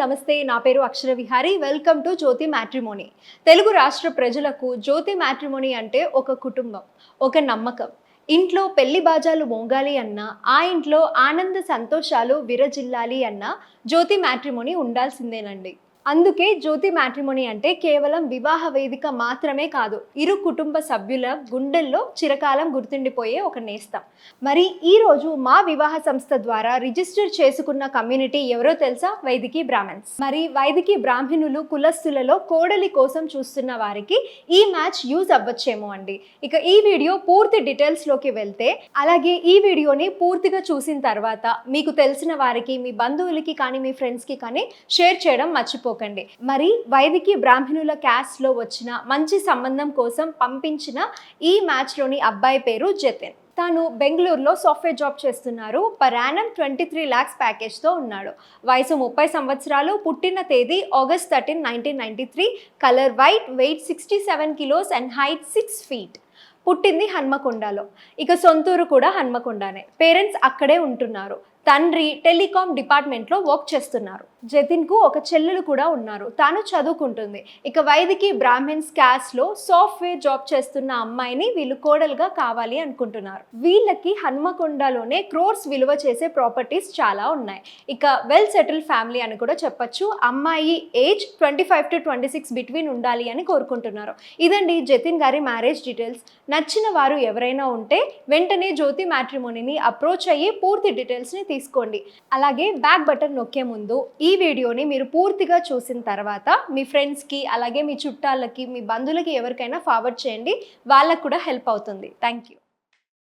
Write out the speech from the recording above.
నమస్తే నా పేరు Akshara Vihari. Welcome to Jyothi matrimony Telugu రాష్ట్ర ప్రజలకు జ్యోతి మ్యాట్రిమోనీ అంటే ఒక కుటుంబం ఒక నమ్మకం. ఇంట్లో పెళ్ళి బాజాలు మోగాలి అన్నా ఆ ఇంట్లో ఆనంద సంతోషాలు విరజిల్లాలి అన్నా జ్యోతి మ్యాట్రిమోనీ ఉండాల్సిందేనండి. అందుకే జ్యోతి మ్యాట్రిమోనీ అంటే కేవలం వివాహ వేదిక మాత్రమే కాదు ఇరు కుటుంబ సభ్యుల గుండెల్లో చిరకాలం గుర్తుండిపోయే ఒక నేస్తం. మరి ఈరోజు మా వివాహ సంస్థ ద్వారా రిజిస్టర్ చేసుకున్న కమ్యూనిటీ ఎవరో తెలుసా? వైదికి బ్రాహ్మణ్స్. మరి వైదికి బ్రాహ్మణులు కులస్తులలో కోడలి కోసం చూస్తున్న వారికి ఈ మ్యాచ్ యూజ్ అవ్వచ్చేమో అండి. ఇక ఈ వీడియో పూర్తి డీటెయిల్స్లోకి వెళ్తే అలాగే ఈ వీడియోని పూర్తిగా చూసిన తర్వాత మీకు తెలిసిన వారికి మీ బంధువులకి కానీ మీ ఫ్రెండ్స్కి కానీ షేర్ చేయడం మర్చిపోకండి. మరి వైదికి బ్రాహ్మణుల క్యాస్ట్లో వచ్చిన మంచి సంబంధం కోసం పంపించిన ఈ మ్యాచ్లోని అబ్బాయి పేరు జతిన్. తాను బెంగళూరులో సాఫ్ట్వేర్ జాబ్ చేస్తున్నారు. పరానం ట్వంటీ త్రీ ల్యాక్స్ ప్యాకేజ్తో ఉన్నాడు. వయసు ముప్పై సంవత్సరాలు. పుట్టిన తేదీ August thirteen nineteen ninety three. Colour white weight sixty seven kilos and height six feet. పుట్టింది హన్మకొండలో. ఇక సొంతూరు కూడా హన్మకొండనే. పేరెంట్స్ అక్కడే ఉంటున్నారు. తండ్రి టెలికాం డిపార్ట్మెంట్లో వర్క్ చేస్తున్నారు. జతిన్కు ఒక చెల్లెలు కూడా ఉన్నారు. తాను చదువుకుంటుంది. ఇక వైదికి బ్రాహ్మిన్స్ క్యాస్ట్లో సాఫ్ట్వేర్ జాబ్ చేస్తున్న అమ్మాయిని వీళ్ళు కోడలుగా కావాలి అనుకుంటున్నారు. వీళ్ళకి హన్మకొండలోనే క్రోర్స్ విలువ చేసే ప్రాపర్టీస్ చాలా ఉన్నాయి. ఇక వెల్ సెటిల్ ఫ్యామిలీ అని కూడా చెప్పొచ్చు. అమ్మాయి age twenty five to twenty six between ఉండాలి అని కోరుకుంటున్నారు. ఇదండి జతిన్ గారి మ్యారేజ్ డీటెయిల్స్. నచ్చిన వారు ఎవరైనా ఉంటే వెంటనే జ్యోతి మ్యాట్రిమోనీని అప్రోచ్ అయ్యి పూర్తి డీటెయిల్స్ని తీసుకోండి. అలాగే బ్యాక్ బటన్ నొక్కే ముందు ఈ వీడియోని మీరు పూర్తిగా చూసిన తర్వాత మీ ఫ్రెండ్స్కి అలాగే మీ చుట్టాలకి మీ బంధువులకి ఎవరికైనా ఫార్వర్డ్ చేయండి. వాళ్ళకు కూడా హెల్ప్ అవుతుంది. Thank you